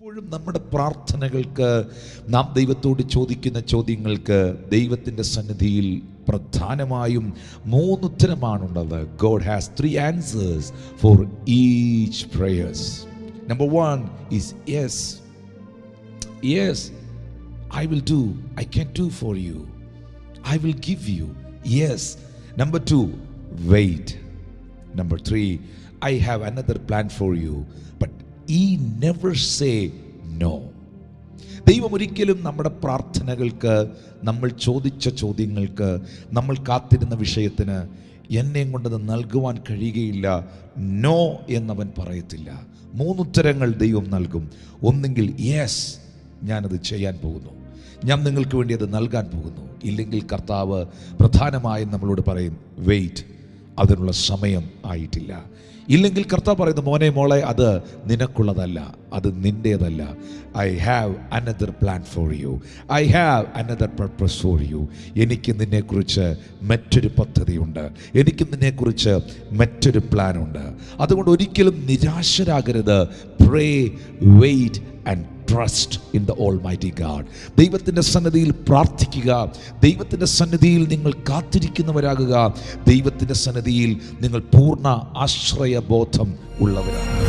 പലപ്പോഴും നമ്മുടെ പ്രാർത്ഥനകൾക്ക് നാം ദൈവത്തോട് ചോദിക്കുന്ന ചോദ്യങ്ങൾക്ക് ദൈവത്തിന്റെ സന്നിധിയിൽ പ്രധാനമായും മൂന്നുത്തരമാണുള്ളത് God has three answers for each prayers number one is yes yes I will do I can do for you I will give you yes number two wait number three I have another plan for you but he never say no ദൈവം ഒരിക്കലും നമ്മുടെ പ്രാർത്ഥനകൾക്ക് നമ്മൾ ചോദിച്ച ചോദ്യങ്ങൾക്ക് നമ്മൾ കാത്തിരുന്ന വിഷയത്തിന് എന്നെയും കൊണ്ടത് നൽകുവാൻ കഴിയുകയില്ല. നോ എന്നവൻ പറയത്തില്ല. മൂന്നുത്തരങ്ങൾ ദൈവം നൽകും. ഒന്നെങ്കിൽ യെസ് ഞാനത് ചെയ്യാൻ പോകുന്നു. ഞാൻ നിങ്ങൾക്ക് വേണ്ടി അത് നൽകാൻ പോകുന്നു. ഇല്ലെങ്കിൽ കർത്താവ് പ്രധാനമായും നമ്മളോട് പറയും വെയിറ്റ് അതിനുള്ള സമയം ആയിട്ടില്ല. ഇല്ലെങ്കിൽ കർത്താവ് പറയുന്നു മോനെ മോളെ അത് നിനക്കുള്ളതല്ല അത് നിന്റേതല്ല I have another plan for you I have another purpose for you എനിക്ക് നിന്നെക്കുറിച്ച് മറ്റൊരു പദ്ധതിയുണ്ട്. എനിക്ക് നിന്നെക്കുറിച്ച് മറ്റൊരു പ്ലാനുണ്ട് അതുകൊണ്ട് ഒരിക്കലും നിരാശരാകരുത്. Pray wait and trust in the almighty God ദൈവത്തിന്റെ സന്നദ്ധിയിൽ പ്രാർത്ഥിക്കുക. ദൈവത്തിന്റെ സന്നദ്ധിയിൽ നിങ്ങൾ കാത്തിരിക്കുന്നവരാകുക. ദൈവത്തിന്റെ സന്നദ്ധിയിൽ നിങ്ങൾ പൂർണ ആശ്രയബോധം ഉള്ളവരാണ്